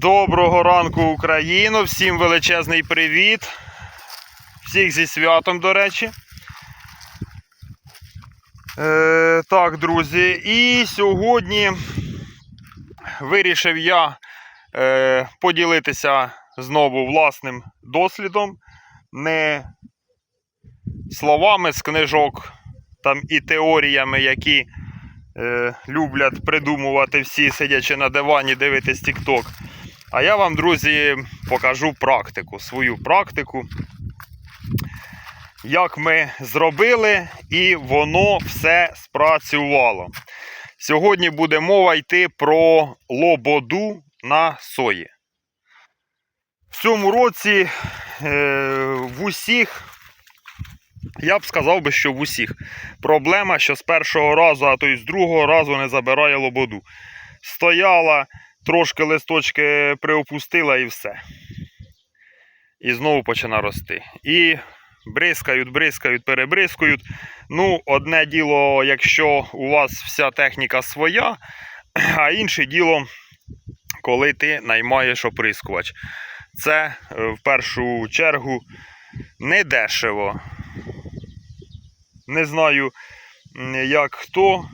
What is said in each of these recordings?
Доброго ранку, Україно! Всім величезний привіт. Всіх зі святом, до речі. Е, так, друзі, і сьогодні вирішив я е, поділитися знову власним дослідом, не словами з книжок там і теоріями, які е, люблять придумувати всі, сидячи на дивані, дивитись TikTok. А я вам, друзі, покажу практику, свою практику. Як ми зробили, і воно все спрацювало. Сьогодні буде мова йти про лободу на сої. В цьому році е, в усіх, я б сказав би, що в усіх проблема, що з першого разу, а то й з другого разу не забирає лободу. Стояла, трошки листочки приопустила і все. І знову починає рости. І бризкають, бризкають, перебризкають. Ну, одне діло, якщо у вас вся техніка своя, а інше діло, коли ти наймаєш оприскувач. Це е, в першу чергу не дешево. Не знаю, як хто,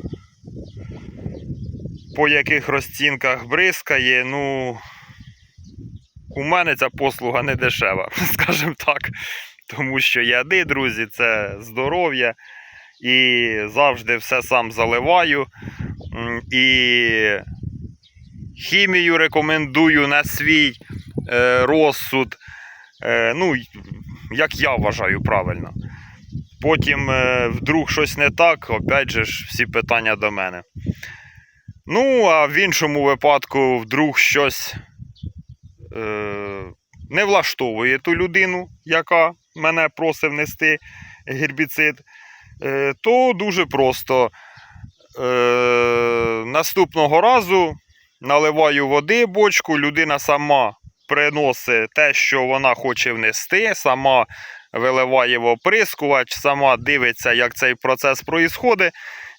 по яких розцінках бризкає. Ну, у мене ця послуга не дешева, скажімо так. Тому що яди, друзі, це здоров'я. І завжди все сам заливаю. І хімію рекомендую на свій е, розсуд. Е, ну, як я вважаю правильно. Потім е, вдруг щось не так, опять же ж, всі питання до мене. Ну, а в іншому випадку, вдруг щось е, не влаштовує ту людину, яка мене просив нести гербіцид, е, то дуже просто. Е, наступного разу наливаю води бочку, людина сама приносить те, що вона хоче внести, сама виливає в оприскувач, сама дивиться, як цей процес проїсходить.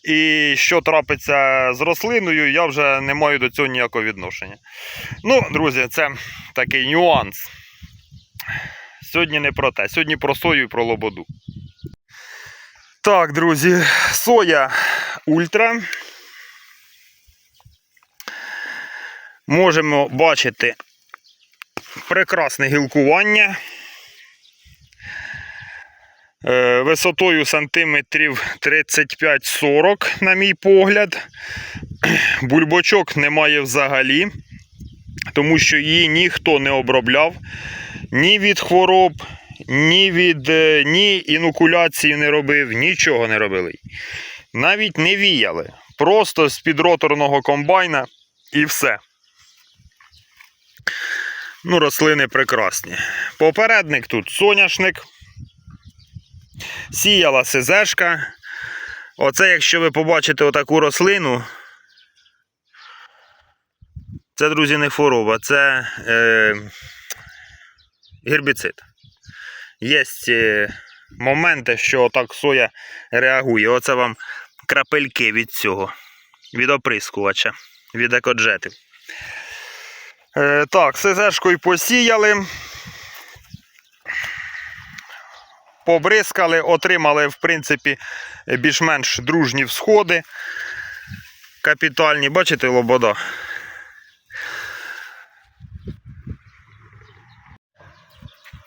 І що трапиться з рослиною, я вже не маю до цього ніякого відношення. Ну, друзі, це такий нюанс. Сьогодні не про те. Сьогодні про сою і про лободу. Так, друзі, соя ультра. Можемо бачити прекрасне гілкування. Е, Висотою сантиметрів 35-40, на мій погляд. Бульбочок немає взагалі, тому що її ніхто не обробляв ні від хвороб, ні від е, ні інокуляції не робив, нічого не робили. Навіть не віяли. Просто з підроторного комбайна і все. Ну, рослини прекрасні. Попередник тут соняшник. Сіяла СЗшка. Оце, якщо ви побачите отаку рослину, це, друзі, не хвороба, це е, гербіцид. Є е, моменти, що так соя реагує. Оце вам крапельки від цього, від оприскувача, від екоджетів. Е, так, СЗшкою посіяли. Побризкали, отримали, в принципі, більш-менш дружні всходи. Капітальні, бачите, лобода.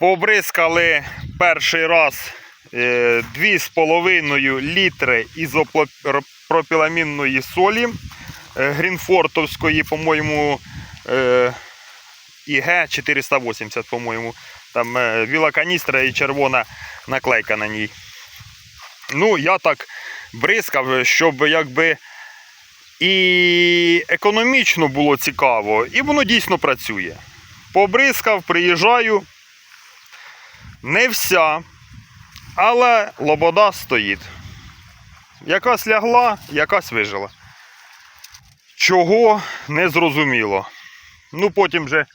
Побризкали перший раз е, 2,5 літри ізопропіламінної солі е, Грінфортовської, по-моєму, е, ІГ 480, по-моєму. Там е, біла каністра і червона наклейка на ній. Ну, я так бризкав, щоб якби і економічно було цікаво, і воно дійсно працює. Побризкав, приїжджаю. Не вся, але лобода стоїть. Якась лягла, якась вижила. Чого не зрозуміло. Ну, потім же,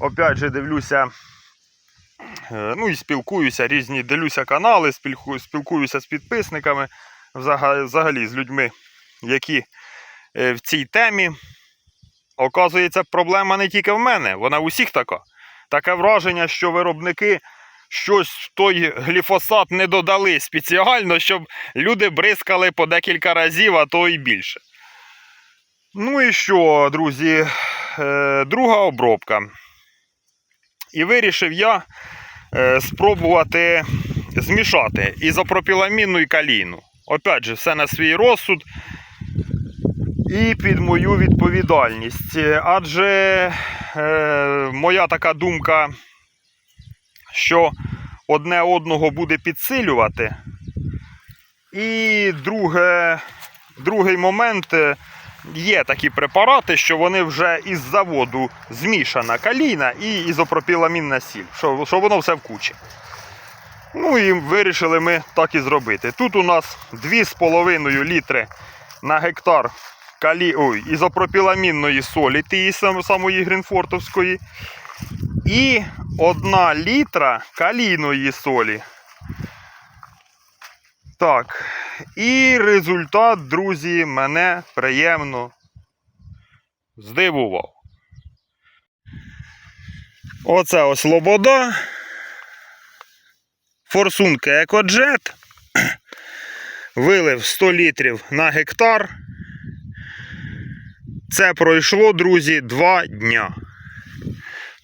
опять же, дивлюся, е, ну і спілкуюся, різні дивлюся канали, спілкуюся з підписниками, взагалі з людьми, які е, в цій темі. оказується, проблема не тільки в мене, вона у всіх така. Таке враження, що виробники щось в той гліфосат не додали спеціально, щоб люди бризкали по декілька разів, а то і більше. Ну і що, друзі, е, друга обробка. І вирішив я е, спробувати змішати ізопропіламінну і калійну. Опять же, все на свій розсуд і під мою відповідальність. Е, Адже е, моя така думка, що одне одного буде підсилювати. І друге, другий момент. Є такі препарати, що вони вже із заводу змішана калійна і ізопропіламінна сіль, що, що воно все в кучі. Ну і вирішили ми так і зробити. Тут у нас 2,5 літри на гектар калі... Ой, ізопропіламінної солі, тієї самої Грінфортовської. І 1 літра калійної солі. Так. І результат, друзі, мене приємно здивував. Оце ось лобода. Форсунки Екоджет. Вилив 100 літрів на гектар. Це пройшло, друзі, 2 дня.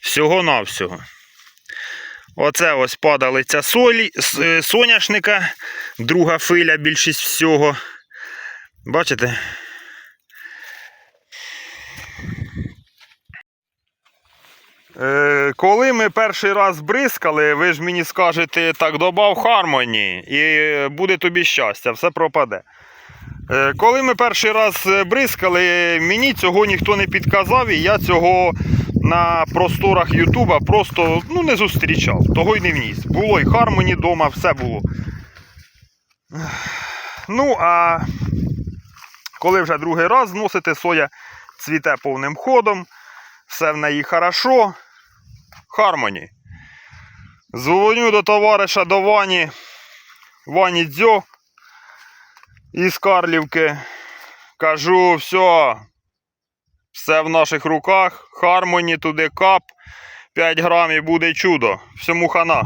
Всього-навсього. Оце ось падалиця солі, е, соняшника, друга филя більшість всього. Бачите? Е, коли ми перший раз бризкали, ви ж мені скажете, так добав Хармоні і буде тобі щастя, все пропаде. Е, коли ми перший раз е, бризкали, мені цього ніхто не підказав, і я цього на просторах Ютуба просто ну, не зустрічав, того й не вніс. Було і Хармоні вдома, все було. Ну, а коли вже другий раз зносите, соя цвіте повним ходом, все в неї хорошо. Хармоні. Дзвоню до товариша до Вані, Вані Дзьо із Карлівки. Кажу, все, все в наших руках. Хармоні туди кап. 5 грамів буде чудо. Всьому хана.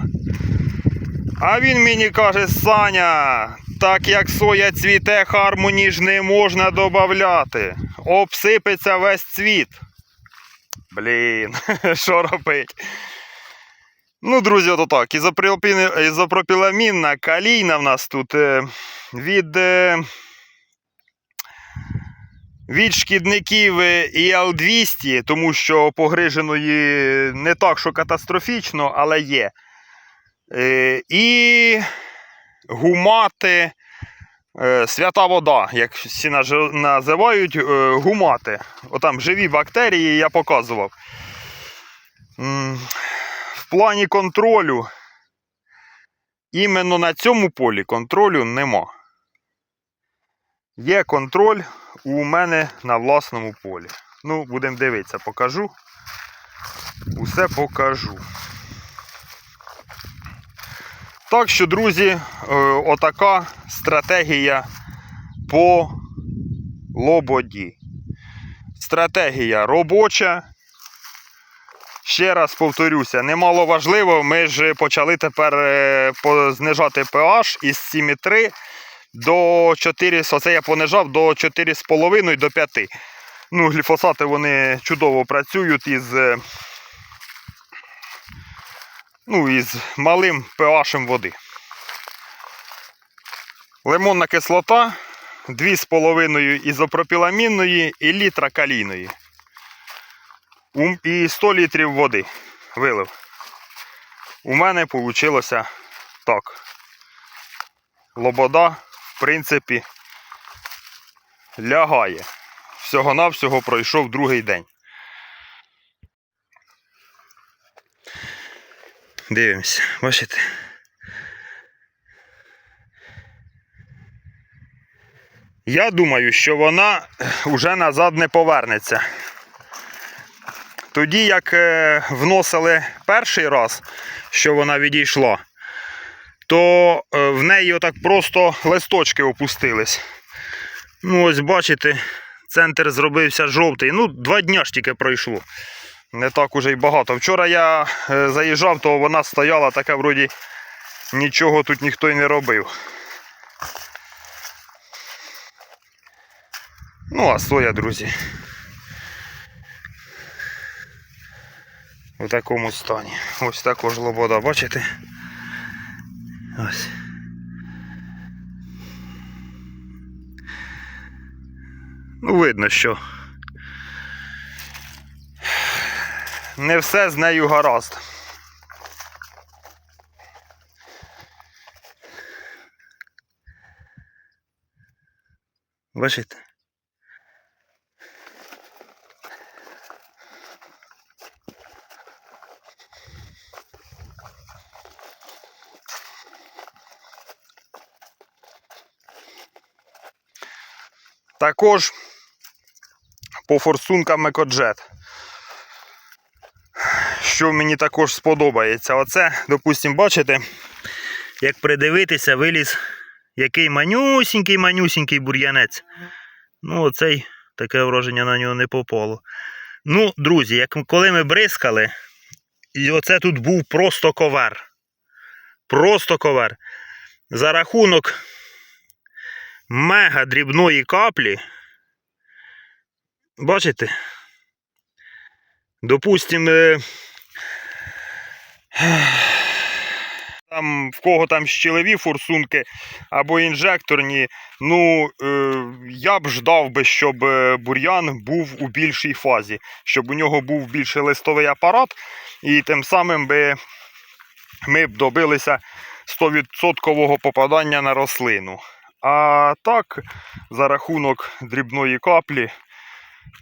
А він мені каже, Саня, так як соя цвіте, хармоні ж не можна додати. Обсипеться весь цвіт. Блін, що робить? Ну, друзі, ото так. Ізопропіламінна калійна в нас тут е, від, е, від шкідників е, ІЛ-200, тому що погриженої не так, що катастрофічно, але є. Е, І гумати. е, Свята вода, як всі називають, е, гумати. Отам живі бактерії я показував. В плані контролю, іменно на цьому полі контролю нема. Є контроль у мене на власному полі. Ну, будемо дивитися, покажу. Усе покажу. Так що, друзі, е, отака стратегія по лободі. Стратегія робоча. Ще раз повторюся, немало важливо, ми ж почали тепер е, знижати pH із 7,3 до 4, оце я понижав до 4,5 до 5. Ну, гліфосати вони чудово працюють із, е, ну, із малим pH води. Лимонна кислота 2,5 ізопропіламінної і літра калійної. І 100 літрів води вилив. У мене вийшло так. Лобода, в принципі, лягає. Всього-навсього пройшов другий день. Дивимося, бачите? Я думаю, що вона вже назад не повернеться. Тоді, як е, вносили перший раз, що вона відійшла, то е, в неї отак просто листочки опустились. Ну, ось бачите, центр зробився жовтий. Ну, два дня ж тільки пройшло. Не так уже й багато. Вчора я е, заїжджав, то вона стояла така вроді нічого тут ніхто й не робив. Ну, а соя, друзі. У такому стані. Ось також лобода, бачите? Ось. Ну, видно, що не все з нею гаразд. Бачите? Також по форсункам Екоджет. Що мені також сподобається. Оце, допустимо, бачите, як придивитися, виліз який манюсінький, манюсінький бур'янець. Ну, оцей таке враження на нього не попало. Ну, друзі, як коли ми бризкали, і оце тут був просто ковер. Просто ковер. За рахунок мега дрібної каплі. Бачите? Допустимо, е, там, в кого там щелеві форсунки або інжекторні, ну е, я б ждав би, щоб е, бур'ян був у більшій фазі, щоб у нього був більший листовий апарат, і тим самим би ми б добилися 100% попадання на рослину. А так, за рахунок дрібної каплі,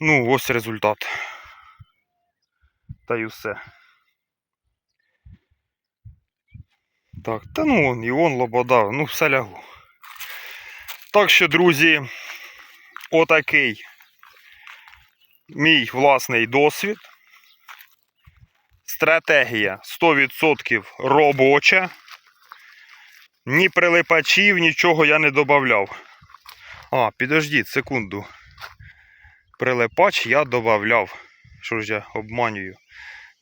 ну, ось результат. Та й все. Так, та ну вон, і вон лобода, ну все лягло. Так що, друзі, отакий мій власний досвід. Стратегія 100% робоча. Ні прилипачів, нічого я не додавав. А, підождіть секунду. Прилипач я додавав. Що ж я обманюю?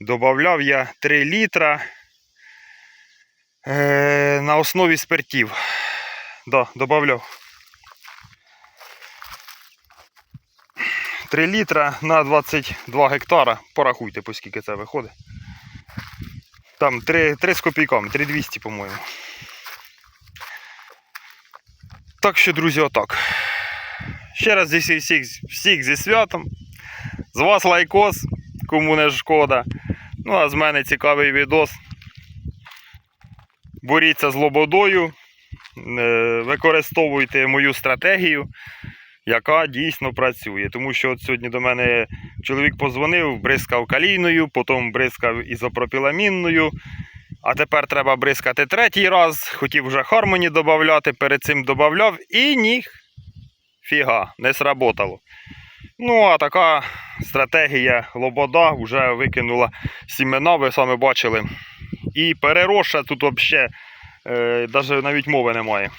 Добавляв я 3 літра е, на основі спиртів. Да, добавляв. 3 літра на 22 гектара. Порахуйте, по скільки це виходить. Там 3, 3 з копійками, 3200, по-моєму. Так що, друзі, отак. Ще раз всіх, всіх, всіх зі святом. З вас лайкос, кому не шкода. Ну, а з мене цікавий відос. Боріться з лободою, е, використовуйте мою стратегію, яка дійсно працює. Тому що от сьогодні до мене чоловік позвонив, бризкав калійною, потім бризкав ізопропіламінною. А тепер треба бризкати третій раз. Хотів вже Хармоні додати, перед цим додавав і ні. Фіга, не сработало. Ну, а така стратегія Лобода вже викинула сімена, ви самі бачили. І переросша тут взагалі е, навіть мови немає.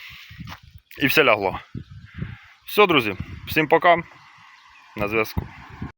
І все лягло. Все, друзі, всім пока. На зв'язку.